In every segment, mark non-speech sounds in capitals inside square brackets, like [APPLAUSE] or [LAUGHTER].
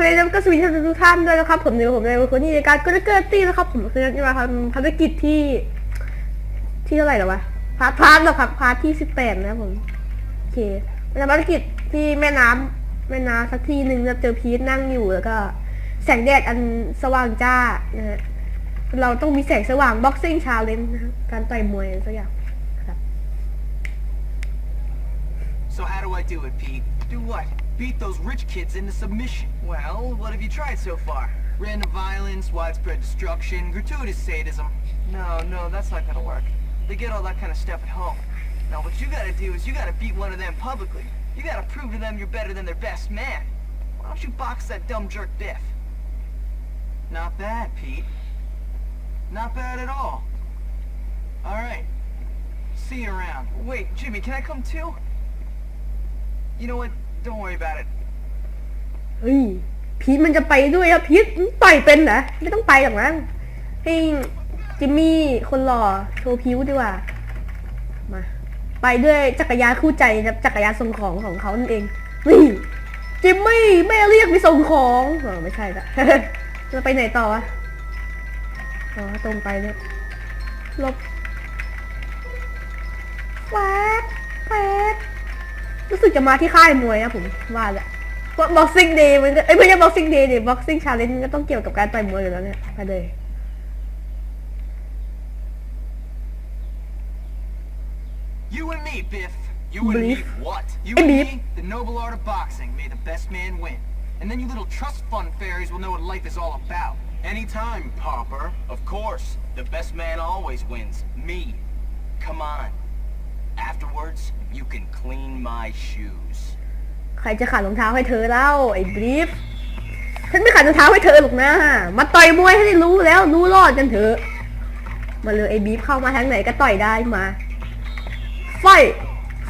โอเคแล้วก็สวัสดีททุกท่านด้วยนะครับ ผมในผมในคนนี้ในการก็จะเกิดตี้นะครับ ผมคือจะมาทำภารกิจที่ ที่เท่าไหร่แล้ววะพาร์ทพาร์ทแล้วครับพาร์ทที่สิบแปดนะผมโอเคเป็นภารกิจที่แม่น้ำแม่น้ำสักที่หนึ่งจะเจอพีทนั่งอยู่แล้วก็ แสงแดดอันสว่างจ้านะฮะเราต้องมีแสงสว่าง boxing challenge นะครับการต่อยมวยอะไรสักอย่างครับ So how do I do it, Pete? Do what? Beat those rich kids into submission. Well, what have you tried so far? Random violence, widespread destruction, gratuitous sadism. No, no, that's not gonna work. They get all that kind of stuff at home. Now, what you gotta do is you gotta beat one of them publicly. You gotta prove to them you're better than their best man. Why don't you box that dumb jerk Biff? Not bad, Pete. Not bad at all. Alright. See you around. Wait, Jimmy, can I come too? You know what? Don't worry about it. เฮ้ยพีทมันจะไปด้วยครับพีทต่อยเป็นเหรอไม่ต้องไปหรอกมั้งให้จิมมี่คนหล่อโชว์พิวดีกว่ามาไปด้วยจักรยานคู่ใจนะครับจักรยานส่งของของเขานั่นเองนี่จิมมี่แม่เรียกไปส่งของอ๋อไม่ใช่ละ จะไปไหนต่อวะอ๋อตรงไปเนี่ยหลบ รู้สึกจะมาที่ค่ายมวยนะผมว่าแหละเพราะ boxing day มันก็เอ้ยไม่ใช่ boxing day ดิ boxing challenge มันก็ต้องเกี่ยวกับการต่อยมวยอยู่แล้วเนี่ยไปเลย You and me, Biff. You and Beef? me what? You Hey, and Beef. me, the noble art of boxing. May the best man win. And then you little trust fund fairies will know what life is all about. Anytime, Popper. Of course. The best man always wins. Me. Come on. Afterwards, you can clean my shoes. ใครจะขัดรองเท้าให้เธอเล่าไอ้บีฟฉันไม่ขัดรองเท้าให้เธอหรอกนะ มาต่อยมวยให้ได้รู้แล้วรู้รอดกันเถอะ มาเลยไอ้บีฟเข้ามาทางไหนก็ต่อยได้มา ไฟ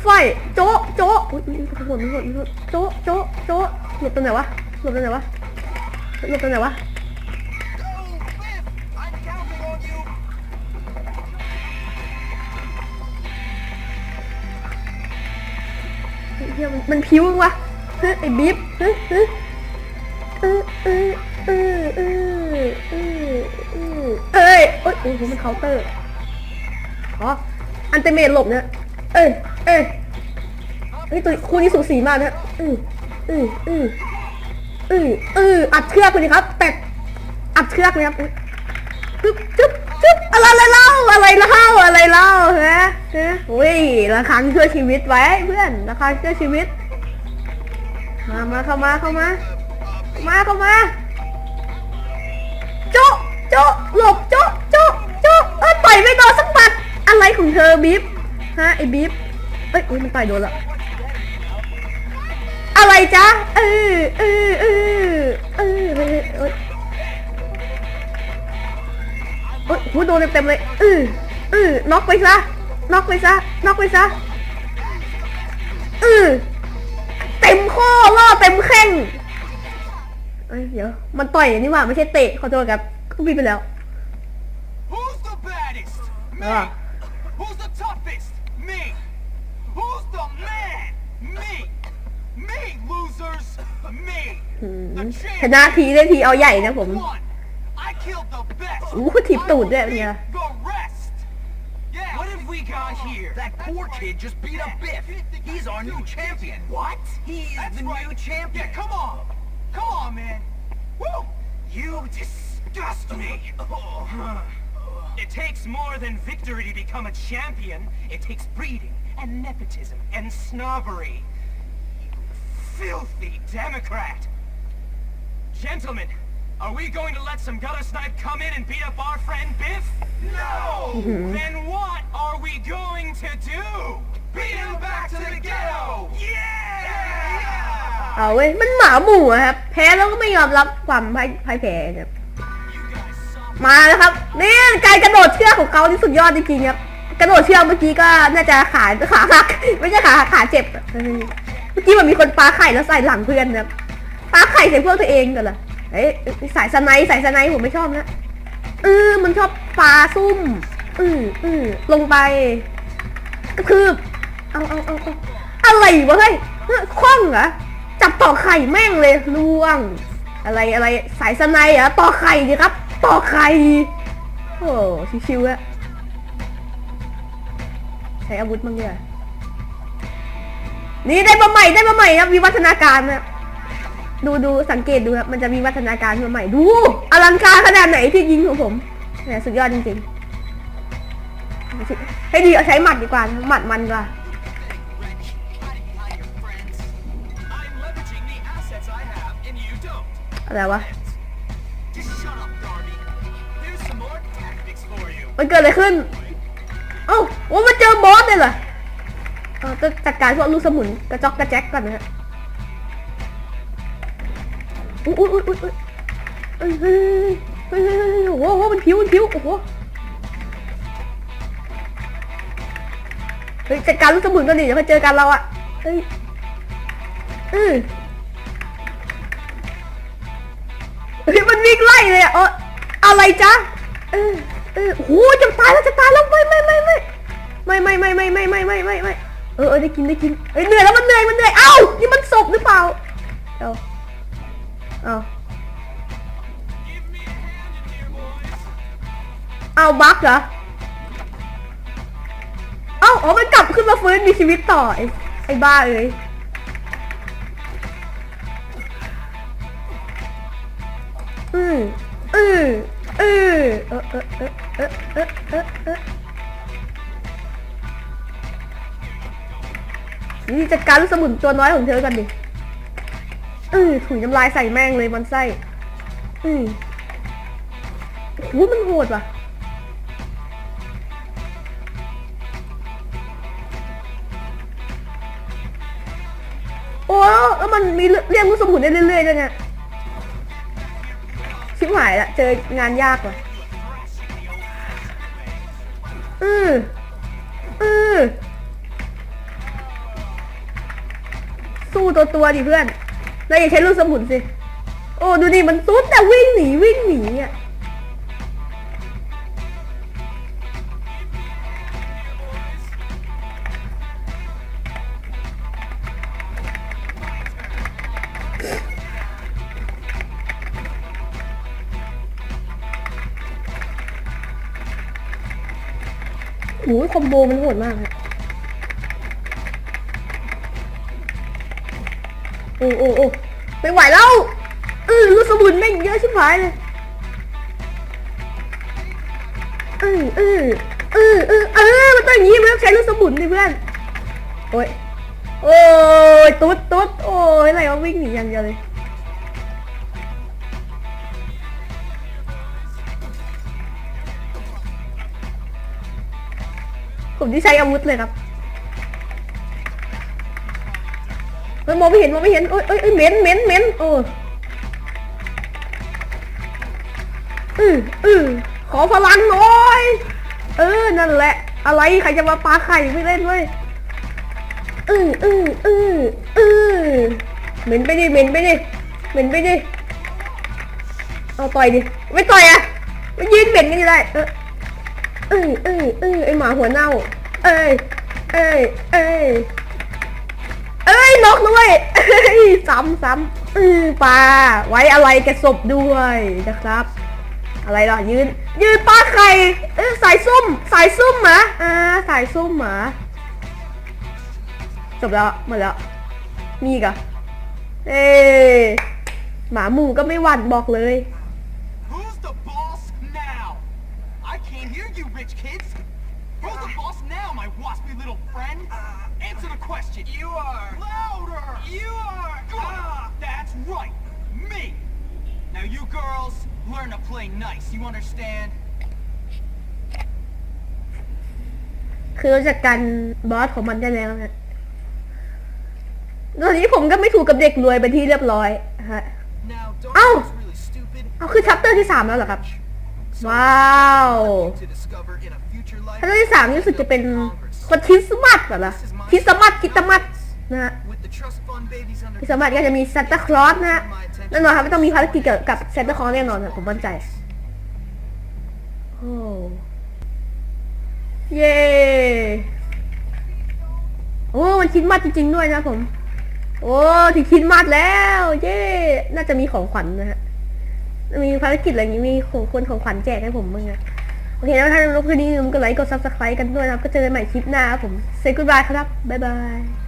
ไฟ โจ๊ะ โจ๊ะอุ้ยอุ้ยอุ้ยหมดหมดหมดโจ๊ะ โจ๊ะ โจ๊ะหลบตรงไหนวะหลบตรงไหนวะหลบตรงไหนวะ เหี้ยมันมันพิ้วมั้งวะเฮ้ยไอ้บิ๊บเฮ้ยเฮ้ยเออเออเออเออเออเออเอ้ยโอ้ยโอ้โหมันเคาน์เตอร์อ๋ออันเตเมทหลบเนี่ยเอ้ยเอ้ยเฮ้ยตัวคู่นี้สูสีมากนะอืออืออืออืออืออัดเชือกเลยครับ แต่อัดเชือกเลยครับปึ๊บจึ๊บจึ๊บอะไรเล่าอะไรเล่าอะไรเล่าฮะฮะโอ้ยระคังช่วยชีวิตไว้เพื่อนระคังช่วยชีวิต มามาเข้ามาเข้ามามาเข้ามาโจ๊ะโจ๊ะหลบโจ๊ะโจ๊ะโจ๊ะเอ้ยต่อยไม่โดนสักปัดอะไรของเธอบิ๊บฮะไอ้บิ๊บเอ้ยอุ๊ยมันต่อยโดนละอะไรจ๊ะเออเออเออเออเฮ้ย อ้ยหูโดนเต็มๆเลยเออเออน็อกไปซะน็อกไปซะน็อกไปซะเออเต็มข้อล่อเต็มแข้งเอ้ยเดี๋ยวมันต่อยนี่หว่าไม่ใช่เตะขอโทษครับก็บินไปแล้ว Who's the baddest? Me. Ah. Who's the toughest? Me. Who's the man? Me. Me, losers. Me. หืม The ชนะทีได้ทีเอาใหญ่นะผม One. I killed the best. อู้หูถีบตูดด้วยเป็นไง I beat The rest. Yeah. What have we got here? That poor kid just beat up Biff. He's our new champion. What? He's That's the right. new champion. Yeah, come on. Come on, man. Woo. You disgust me. [SIGHS] It takes more than victory to become a champion. It takes breeding and nepotism and snobbery. You filthy Democrat! Gentlemen, are we going to let some gutter snipe come in and beat up our friend Biff? No! then what are we going to do? Beat him back to the ghetto. Yeah! เอาเว้ย มันหมาหมู่อะครับ แพ้แล้วก็ไม่ยอมรับความพ่ายพ่ายแพ้ครับ You guys suck. มาแล้วครับ นี่การกระโดดเชือกของเขาที่สุดยอดจริงๆครับ กระโดดเชือกเมื่อกี้ก็น่าจะขาขาหัก ไม่ใช่ขาหักขาเจ็บอะเออเมื่อกี้มันมีคนปาไข่แล้วใส่หลังเพื่อนนะครับปาไข่ใส่เพื่อนตัวเองกันเหรอ เอ้ยสายสไนด์สายสไนด์ผมไม่ชอบนะเออมันชอบปลาซุ่มอืออือลงไปกระทืบเอาเอาเอาเอาอะไรวะเฮ้ยเฮ้ยคว่ำเหรอจับต่อไข่แม่งเลยล่วง อะไรอะไรสายสไนด์เหรอต่อไข่ดิครับ ต่อไข่โอ้ชิวๆอะใช้อาวุธบ้างเนี่ยนี่ได้มาใหม่ได้มาใหม่ครับวิวัฒนาการนะ ดูดูสังเกตดูครับมันจะมีวัฒนาการมาใหม่ดูอลังการขนาดไหนที่ยิงของผมแหมสุดยอดจริงๆให้ดีเอาใช้หมัดดีกว่าหมัดมันกว่าอะไรวะมันเกิดอะไรขึ้นเอ้าว่ามาเจอบอสเลยเหรอเออต้องจัดการพวกลูกสมุนกระจอกกระแจ็คก่อนนะฮะ อุ้ยอุ้ยอุ้ยอุ้ยเฮ้ยเฮ้ยเฮ้ยเฮ้ยโอ้โหโอ้โหมันผิวมันผิวโอ้โหเฮ้ยจัดการลูกสมุนก่อนดิเดี๋ยวมาเจอกันเราอะเฮ้ยอือเฮ้ยมันวิ่งไล่เลยอะเอออะไรจ๊ะเออเออโหจะตายแล้วจะตายแล้วไม่ไม่ไม่ไม่ไม่ไม่ไม่ไม่ไม่ไม่ไม่ไม่ไม่เออได้กินได้กินเฮ้ยเหนื่อยแล้วมันเหนื่อยมันเหนื่อยเอ้านี่มันศพหรือเปล่าเอา เอาเอาบั๊กเหรอ เอ้าอ๋อมันกลับขึ้นมาฟื้นมีชีวิตต่อไอ้ไอ้บ้าเอ้ยอืออืออือเออเออเออเออเออเออเออนี่จัดการลูกสมุนตัวน้อยของเธอกันดิ อือถุยน้ำลายใส่แม่งเลยมันไส้อือโอ้โหมันโหดว่ะโอ้แล้วมันมีเรียกลูกสมุนได้เรื่อยๆด้วยเนี่ยชิบหายละเจองานยากว่ะอืออือสู้ตัวตัวดิเพื่อน แล้วอย่าใช้ลูกสมุนสิ โอ้ดูดิมันตุ๊ดแต่วิ่งหนีวิ่งหนีอะโอ้ยคอมโบมันโหดมากครับ อ้โอ้โอ้ไม่ไหวแล้วเออลูกสมุนแม่งเยอะชิบหายเลยเออเออเออเออเออมันต้องอย่างนี้มันต้องใช้ลูกสมุนดิเพื่อนโอ้ยโอ้ยตุ๊ดตุ๊ดโอ้ยอะไรวะวิ่งหนีอย่างเดียวเลยผมที่ใช้อาวุธเลยครับ มองไม่เห็นมองไม่เห็นโอ้ยเอ้ยเอ้ยเหม็นเหม็นเหม็นโอ้อืออือขอพลังหน่อย เออ นั่นแหละ อะไรใครจะมาปาไข่ไม่เล่นเว้ยอืออืออืออือเหม็นไปดิเหม็นไปดิเหม็นไปดิเอาต่อยดิ ไม่ต่อยอะไม่ยืนเหม็นกันอยู่ได้เออเอ้ยเอ้ยเอ้ยไอหมาหัวเน่า เอ้ยเอ้ยเอ้ยเอ้ยน กด้วยซ้ำซ้ำอือปลาไว้อะไรแกศพด้วยนะครับ อะไรล่ะยืน ยืนปลาไข่เอ้ยสายซุ่มสายซุ่มหมาอ่าสายซุ่มหมาจบแล้วหมดแล้ว มีกะเอ้หมาหมูก็ไม่หวั่นบอกเลย Who's the boss now? I can't hear you, rich kids. Who's the boss now, my waspy little friend? Answer the question. You are. Louder. You are. Good. That's right. Me. Now you girls learn to play nice. You understand? คือเราจัดการบอสของมันได้แล้วนะตอนนี้ผมก็ไม่ถูกกับเด็กรวยไปนที่เรียบร้อยฮะ Now, don't Ow. you think it's really stupid? เอาคือชัปเตอร์ที่สามแล้วเหรอครับ So, ว้าว to discover in a future life. ชัปเตอร์ที่สามรู้สึกจะเป็นคนคริสต์มาสเหรอล่ะคริสต์มาสคริสต์มาสนะฮะคริสต์มาสก็จะมีซานตาคลอสนะฮะแน่นอนครับไม่ต้องมีภารกิจเกี่ยวกับซานตาคลอสแน่นอนครับผมมั่นใจโอ้เย้โอ้มันคริสต์มาสจริง ๆ ด้วยนะผม โอ้ถึงคริดมาสแล้ว เย้น่าจะมีของขวัญนะฮะมีภารกิจอะไรอย่างงี้มีของคนของขวัญแจกให้ผมบ้างอะ โอเคแล้วถ้าชอบคลิปนี้อย่าลืมกดไลค์กดซับสไครต์กันด้วยนะครับ ก็เจอกันใหม่คลิปหน้าครับผม say goodbye ครับ บ๊ายบาย